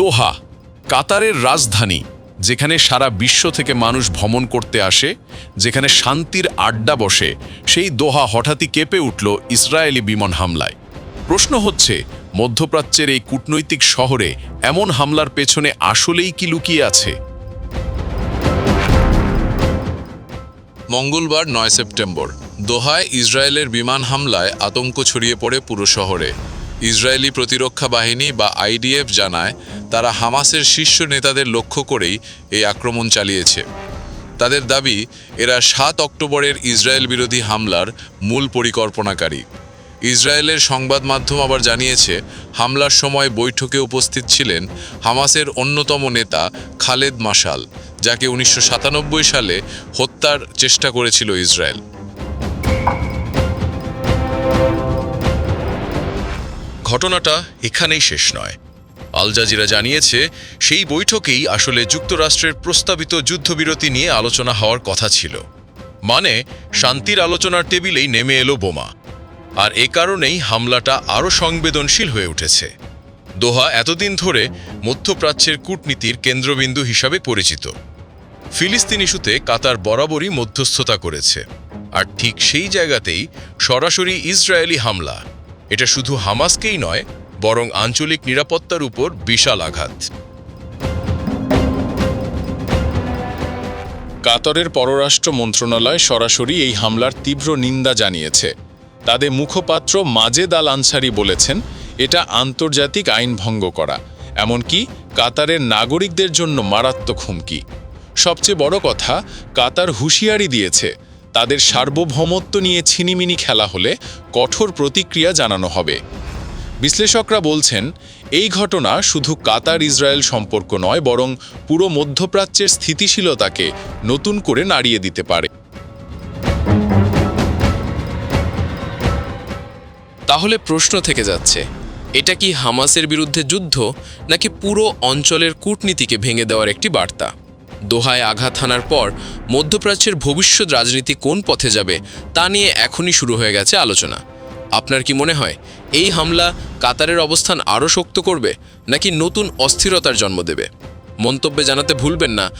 দোহা, কাতারের রাজধানী, যেখানে সারা বিশ্ব থেকে মানুষ ভ্রমণ করতে আসে, যেখানে শান্তির আড্ডা বসে, সেই দোহা হঠাৎই কেঁপে উঠল ইসরায়েলি বিমান হামলায়। প্রশ্ন হচ্ছে, মধ্যপ্রাচ্যের এই কূটনৈতিক শহরে এমন হামলার পেছনে আসলেই কি লুকিয়ে আছে? মঙ্গলবার নয় সেপ্টেম্বর, দোহায় ইসরায়েলের বিমান হামলায় আতঙ্ক ছড়িয়ে পড়ে পুরো শহরে। ইসরায়েলি প্রতিরক্ষা বাহিনী বা আইডিএফ জানায় তারা হামাসের শীর্ষ নেতাদের লক্ষ্য করেই এই আক্রমণ চালিয়েছে। তাদের দাবি, এরা সাত অক্টোবরের ইসরায়েল বিরোধী হামলার মূল পরিকল্পনাকারী। ইসরায়েলের সংবাদ মাধ্যম আবার জানিয়েছে, হামলার সময় বৈঠকে উপস্থিত ছিলেন হামাসের অন্যতম নেতা খালেদ মাসাল যাকে উনিশশো সাতানব্বই সালে হত্যার চেষ্টা করেছিল ইসরায়েল। ঘটনাটা এখানেই শেষ নয়। আল জাজিরা জানিয়েছে, সেই বৈঠকেই আসলে যুক্তরাষ্ট্রের প্রস্তাবিত যুদ্ধবিরতি নিয়ে আলোচনা হওয়ার কথা ছিল। মানে শান্তির আলোচনার টেবিলেই নেমে এলো বোমা। আর এ কারণেই হামলাটা আরও সংবেদনশীল হয়ে উঠেছে। দোহা এতদিন ধরে মধ্যপ্রাচ্যের কূটনীতির কেন্দ্রবিন্দু হিসাবে পরিচিত। ফিলিস্তিন ইস্যুতে কাতার বরাবরই মধ্যস্থতা করেছে। আর ঠিক সেই জায়গাতেই সরাসরি ইসরায়েলি হামলা। এটা শুধু হামাসকেই নয়, বরং আঞ্চলিক নিরাপত্তার উপর বিশাল আঘাত। কাতারের পররাষ্ট্র মন্ত্রণালয় সরাসরি এই হামলার তীব্র নিন্দা জানিয়েছে। তাদের মুখপাত্র মাজেদ আল আনসারি বলেছেন, এটা আন্তর্জাতিক আইন ভঙ্গ করা, এমনকি কাতারের নাগরিকদের জন্য মারাত্মক হুমকি। সবচেয়ে বড় কথা, কাতার হুঁশিয়ারি দিয়েছে তাদের সার্বভৌমত্ব নিয়ে ছিনিমিনি খেলা হলে কঠোর প্রতিক্রিয়া জানানো হবে। বিশ্লেষকরা বলছেন, এই ঘটনা শুধু কাতার ইসরায়েল সম্পর্ক নয়, বরং পুরো মধ্যপ্রাচ্যের স্থিতিশীলতাকে নতুন করে নাড়িয়ে দিতে পারে। তাহলে প্রশ্ন থেকে যাচ্ছে, এটা কি হামাসের বিরুদ্ধে যুদ্ধ, নাকি পুরো অঞ্চলের কূটনীতিকে ভেঙে দেওয়ার একটি বার্তা? দোহায় আঘাত হানার পর মধ্যপ্রাচ্যের ভবিষ্যৎ রাজনীতি কোন পথে যাবে তা নিয়ে এখনই শুরু হয়ে গেছে আলোচনা। আপনার কি মনে হয়, এই হামলা কাতারের অবস্থান আরও শক্ত করবে নাকি নতুন অস্থিরতার জন্ম দেবে? মন্তব্যে জানাতে ভুলবেন না